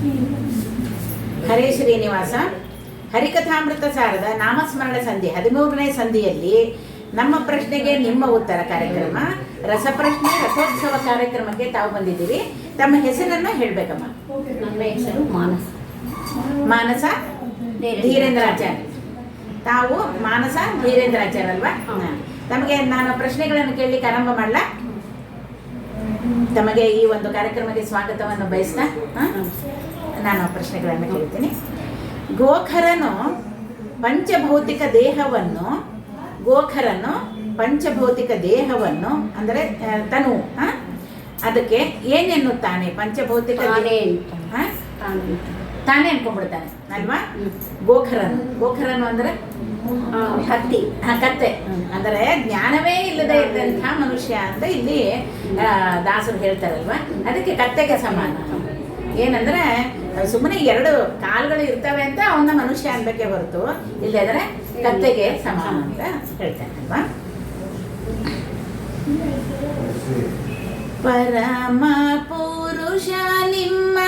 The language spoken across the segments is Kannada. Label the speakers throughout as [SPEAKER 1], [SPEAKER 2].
[SPEAKER 1] ಹರೇ ಶ್ರೀನಿವಾಸ. ಹರಿಕಥಾಮೃತ ಸಾರದ ನಾಮಸ್ಮರಣ ಸಂಧಿ ಹದಿಮೂರನೇ ಸಂಧಿಯಲ್ಲಿ ನಮ್ಮ ಪ್ರಶ್ನೆಗೆ ನಿಮ್ಮ ಉತ್ತರ ಕಾರ್ಯಕ್ರಮ. ರಸಪ್ರಶ್ನೆ ರಥೋತ್ಸವ ಕಾರ್ಯಕ್ರಮಕ್ಕೆ ತಾವು ಬಂದಿದ್ದೀರಿ. ತಮ್ಮ ಹೆಸರನ್ನ ಹೇಳ್ಬೇಕಮ್ಮ.
[SPEAKER 2] ನನ್ನ ಹೆಸರು ಮಾನಸ.
[SPEAKER 1] ಮಾನಸ? ಧೀರೇಂದ್ರಾಚಾರ್ಯ. ತಾವು ಮಾನಸ ಧೀರೇಂದ್ರಾಚಾರ್ಯ ಅಲ್ವಾ. ತಮಗೆ ನಾನು ಪ್ರಶ್ನೆಗಳನ್ನು ಕೇಳಲಿಕ್ಕೆ ಆರಂಭ ಮಾಡಲ? ತಮಗೆ ಈ ಒಂದು ಕಾರ್ಯಕ್ರಮಕ್ಕೆ ಸ್ವಾಗತವನ್ನು ಬಯಸ್ತಾ? ನಾನು ಪ್ರಶ್ನೆಗಳನ್ನು ಕೇಳ್ತೀನಿ ಗೋಖರನು ಪಂಚಭೌತಿಕ ದೇಹವನ್ನು ಗೋಖರನು ಪಂಚಭೌತಿಕ ದೇಹವನ್ನು ಅಂದರೆ ತನು? ಅದಕ್ಕೆ ಏನೆನ್ನುತ್ತಾನೆ ಪಂಚಭೌತಿಕ
[SPEAKER 2] ತಾನೇ
[SPEAKER 1] ಅನ್ಕೊಂಡ್ಬಿಡ್ತಾನೆ ಅಲ್ವಾ. ಗೋಖರನು ಗೋಖರನು ಅಂದ್ರೆ
[SPEAKER 2] ಹತ್ತಿ
[SPEAKER 1] ಕತ್ತೆ. ಅಂದರೆ ಜ್ಞಾನವೇ ಇಲ್ಲದೆ ಇದ್ದಂತಹ ಮನುಷ್ಯ ಅಂತ ಇಲ್ಲಿ ದಾಸರು ಹೇಳ್ತಾರಲ್ವ? ಅದಕ್ಕೆ ಕತ್ತೆಗೆ ಸಮಾನ. ಏನಂದ್ರೆ ಸುಮ್ಮನೆ ಎರಡು ಕಾಲುಗಳು ಇರ್ತವೆ ಅಂತ ಅವನ ಮನುಷ್ಯ ಅನ್ಬೇಕೆ ಹೊರತು ಇಲ್ಲದ್ರೆ ಕತ್ತೆಗೆ ಸಮಾನ ಅಂತ ಹೇಳ್ತಾನೆ ಅಲ್ವಾ ಪರಮ ಪುರುಷ ನಿಮ್ಮ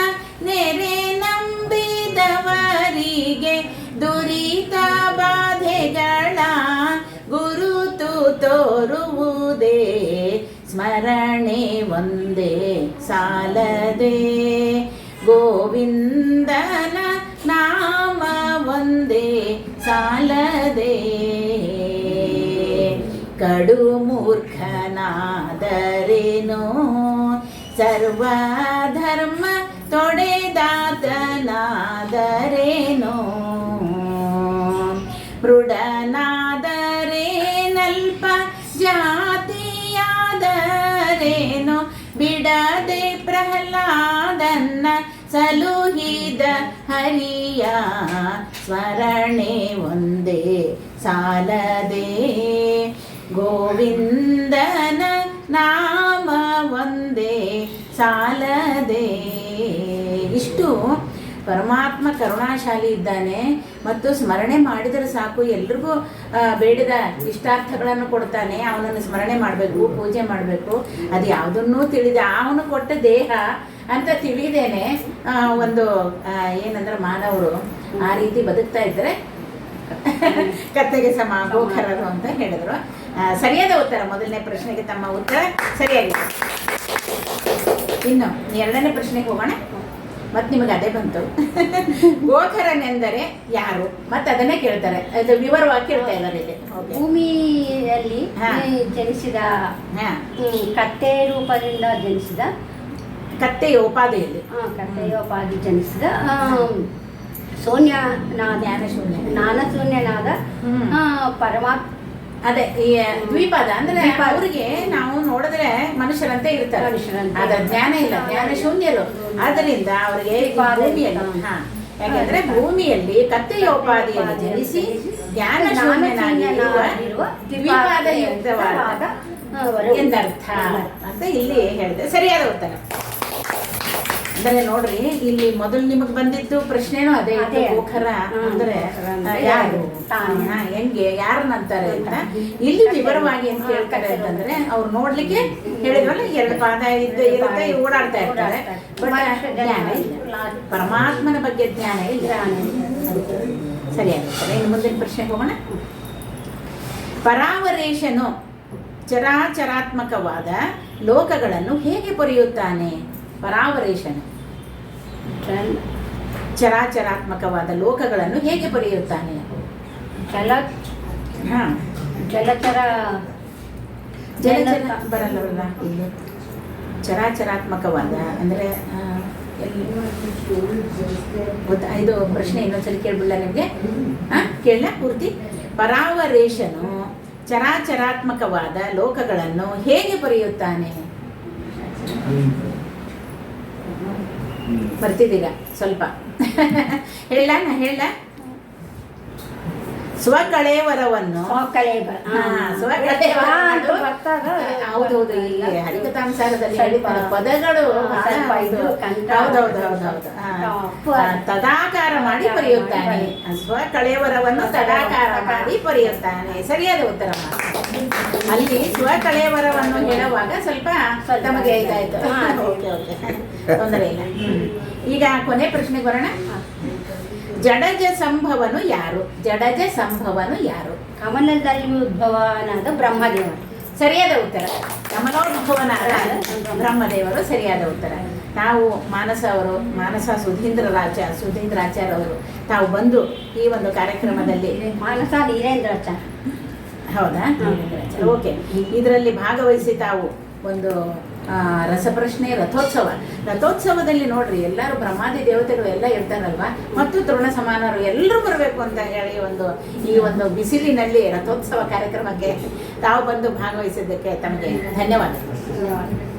[SPEAKER 1] ನೆರೆ ಸ್ಮರಣೆ ಒಂದೇ ಸಾಲದೆ ಗೋವಿಂದನ ನಾಮ ಒಂದೇ ಸಾಲದೆ ಕಡು ಮೂರ್ಖನಾದರೇನೋ ಸರ್ವಧರ್ಮ ತೊಡೆದಾತನಾದರೇನೋ ಸಲುಹಿದ ಹರಿಯ ಸ್ಮರಣೆ ಒಂದೇ ಸಾಲದೆ. ಗೋವಿಂದನ ನಾಮ ಒಂದೇ ಸಾಲದೆ. ಇಷ್ಟು ಪರಮಾತ್ಮ ಕರುಣಾಶಾಲಿ ಇದ್ದಾನೆ ಮತ್ತು ಸ್ಮರಣೆ ಮಾಡಿದರೆ ಸಾಕು. ಎಲ್ರಿಗೂ ಬೇಡದ ಇಷ್ಟಾರ್ಥಗಳನ್ನು ಕೊಡ್ತಾನೆ. ಅವನನ್ನು ಸ್ಮರಣೆ ಮಾಡಬೇಕು, ಪೂಜೆ ಮಾಡಬೇಕು. ಅದು ಯಾವುದನ್ನೂ ತಿಳಿದ. ಅವನು ಕೊಟ್ಟ ದೇಹ ಅಂತ ತಿಳಿದೇನೆ ಒಂದು ಏನಂದ್ರೆ ಮಾನವರು ಆ ರೀತಿ ಬದುಕ್ತಾ ಇದ್ದರೆ ಕತ್ತೆಗೆ ಸಮ ಗೋಖರರು ಅಂತ ಹೇಳಿದ್ರು. ಸರಿಯಾದ ಉತ್ತರ. ಮೊದಲನೇ ಪ್ರಶ್ನೆಗೆ ತಮ್ಮ ಉತ್ತರ ಸರಿಯಾಗಿದೆ. ಇನ್ನು ಎರಡನೇ ಪ್ರಶ್ನೆಗೆ ಹೋಗೋಣ. ಮತ್ತೆ ನಿಮಗೆ ಅದೇ ಬಂತು. ಗೋಖರನೆಂದರೆ ಯಾರು? ಮತ್ತೆ ಅದನ್ನೇ ಕೇಳ್ತಾರೆ. ಅದು ವಿವರವಾಗಿ ಕೇಳ್ತಾ ಇದ್ದಾರೆ ಇಲ್ಲಿ.
[SPEAKER 2] ಭೂಮಿಯಲ್ಲಿ. ಜನಿಸಿದ ಕತ್ತೆ ರೂಪದಿಂದ ಜನಿಸಿದ?
[SPEAKER 1] ಕತ್ತೆಯ ಉಪಾಧಿಯಲ್ಲಿ
[SPEAKER 2] ಕತ್ತೆಯ ಕತ್ತೆಯೋಪಾದಿ ಜನಿಸಿದ ಸೋನ್ಯನಾದ
[SPEAKER 1] ಜ್ಞಾನಶೂನ್ಯ.
[SPEAKER 2] ಜ್ಞಾನಶೂನ್ಯನಾದ ಪರಮಾತ್ಮ
[SPEAKER 1] ಅದೇ ಈ ದ್ವಿಪದ ಅಂದ್ರೆ ಅವ್ರಿಗೆ ನಾವು ನೋಡಿದ್ರೆ ಮನುಷ್ಯರಂತೆ ಇರ್ತಾರೆ. ಆದ್ರೆ ಜ್ಞಾನ ಇಲ್ಲ ಜ್ಞಾನ ಶೂನ್ಯರು. ಆದ್ರಿಂದ ಅವರಿಗೆ ಭೂಮಿಯನ್ನು ಯಾಕಂದ್ರೆ ಭೂಮಿಯಲ್ಲಿ ಕತ್ತೆಯೋಪಾದಿಯನ್ನು ಜನಿಸಿ ಜ್ಞಾನ ಶೂನ್ಯನಾಗಿರುವ ದ್ವಿಪಾದ ಯುಕ್ತವಾದ ಎಂದರ್ಥ. ಅಂತ ಇಲ್ಲಿ ಹೇಳಿದೆ. ಸರಿಯಾದ ಉತ್ತರ. ಅಂದ್ರೆ ನೋಡ್ರಿ ಇಲ್ಲಿ ಮೊದಲು ನಿಮಗ್ ಬಂದಿದ್ದು ಪ್ರಶ್ನೆನೂ ಅದೇ
[SPEAKER 2] ಇದೆ.
[SPEAKER 1] ಗೋಖರ ಅಂದ್ರೆ ಯಾರು? ಹೆಂಗೆ ಯಾರನ್ನಂತಾರೆ ಅಂತ. ಇಲ್ಲಿ ವಿವರವಾಗಿ ಏನ್ ಕೇಳ್ತಾರೆ ಅಂತಂದ್ರೆ ಅವ್ರು ನೋಡ್ಲಿಕ್ಕೆ ಹೇಳಿದ್ರಲ್ಲ ಎರಡು ಪಾದ ಇದ್ದ ಇರುತ್ತೆ ಓಡಾಡ್ತಾ ಇರ್ತಾರೆ. ಬಟ್ ಜ್ಞಾನ ಇಲ್ಲ. ಪರಮಾತ್ಮನ ಬಗ್ಗೆ ಜ್ಞಾನ ಇಲ್ಲ. ಸರಿ ಆಗುತ್ತೆ ಇನ್ನು ಮುಂದಿನ ಪ್ರಶ್ನೆ ಹೋಗೋಣ. ಪರಾವರೇಶನು ಚರಾಚರಾತ್ಮಕವಾದ ಲೋಕಗಳನ್ನು ಹೇಗೆ ಪೊರೆಯುತ್ತಾನೆ? ಪರಾವರೇಶನು. ಚರಾಚರಾತ್ಮಕವಾದ ಲೋಕಗಳನ್ನು ಹೇಗೆ ಬರೆಯುತ್ತಾನೆ
[SPEAKER 2] ಜಲ
[SPEAKER 1] ಹಾಂ.
[SPEAKER 2] ಜಲಚರ
[SPEAKER 1] ಜಲಚರ ಬರಲ್ಲವಲ್ಲ ಚರಾಚರಾತ್ಮಕವಾದ ಅಂದ್ರೆ ಗೊತ್ತಾ? ಇದು ಪ್ರಶ್ನೆ ಇನ್ನೊಂದ್ಸಲಿ ಕೇಳ್ಬಿಡಲ್ಲ ನಿಮಗೆ? ಹಾ ಕೇಳ ಪೂರ್ತಿ? ಪರಾವರೇಶನು ಚರಾಚರಾತ್ಮಕವಾದ ಲೋಕಗಳನ್ನು ಹೇಗೆ ಪೊರೆಯುತ್ತಾನೆ ಬರ್ತಿದ್ದೀಗ ಸ್ವಲ್ಪ. ಹೇಳ ನಾ ಹೇಳ ಸ್ವಕಳೇವರವನ್ನು ಹೌದೌದು ಈ ಹೇಳಿದ ಪದಗಳು ತದಾಕಾರ ಮಾಡಿ ಬರೆಯುತ್ತಾನೆ ಸ್ವಕಳೇವರವನ್ನು ತದಾಕಾರ ಮಾಡಿ ಬರೆಯುತ್ತಾನೆ ಸರಿಯಾದ ಉತ್ತರ ಮಾತ್ರ. ಅಲ್ಲಿ ಸ್ವಕಳೇವರವನ್ನು ಹೇಳುವಾಗ ಸ್ವಲ್ಪ ತಮಗೆ ಇದಾಯ್ತು. Okay okay. ತೊಂದರೆ ಇಲ್ಲ. ಈಗ ಕೊನೆ ಪ್ರಶ್ನೆಗೆ ಬರೋಣ. ಜಡಜ ಸಂಭವನು ಯಾರು? ಜಡಜ ಸಂಭವನು ಯಾರು?
[SPEAKER 2] ಕಮಲದಲ್ಲಿ ಉದ್ಭವನಾದ ಬ್ರಹ್ಮದೇವ
[SPEAKER 1] ಸರಿಯಾದ ಉತ್ತರ. ಕಮಲೋದ್ಭವನಾದ ಬ್ರಹ್ಮದೇವರು ಸರಿಯಾದ ಉತ್ತರ. ತಾವು ಮಾನಸ ಅವರು ಮಾನಸ ಸುಧೀಂದ್ರರಾಜ ಸುಧೀಂದ್ರಾಚಾರ್ಯ ಅವರು ತಾವು ಬಂದು ಈ ಒಂದು ಕಾರ್ಯಕ್ರಮದಲ್ಲಿ
[SPEAKER 2] ಮಾನಸ ವೀರೇಂದ್ರಾಚ
[SPEAKER 1] ಹೌದಾ? ಓಕೆ. ಇದರಲ್ಲಿ ಭಾಗವಹಿಸಿ ತಾವು ಒಂದು ರಸಪ್ರಶ್ನೆ ರಥೋತ್ಸವ. ರಥೋತ್ಸವದಲ್ಲಿ ನೋಡ್ರಿ ಎಲ್ಲರೂ ಬ್ರಹ್ಮಾದಿ ದೇವತೆಗಳು ಎಲ್ಲ ಇರ್ತಾರಲ್ವಾ? ಮತ್ತು ತೃಣ ಸಮಾನರು ಎಲ್ಲರೂ ಬರಬೇಕು ಅಂತ ಹೇಳಿ ಒಂದು ಈ ಒಂದು ಬಿಸಿಲಿನಲ್ಲಿ ರಥೋತ್ಸವ ಕಾರ್ಯಕ್ರಮಕ್ಕೆ ತಾವು ಬಂದು ಭಾಗವಹಿಸಿದ್ದಕ್ಕೆ ತಮಗೆ ಧನ್ಯವಾದಗಳು.
[SPEAKER 2] ಧನ್ಯವಾದ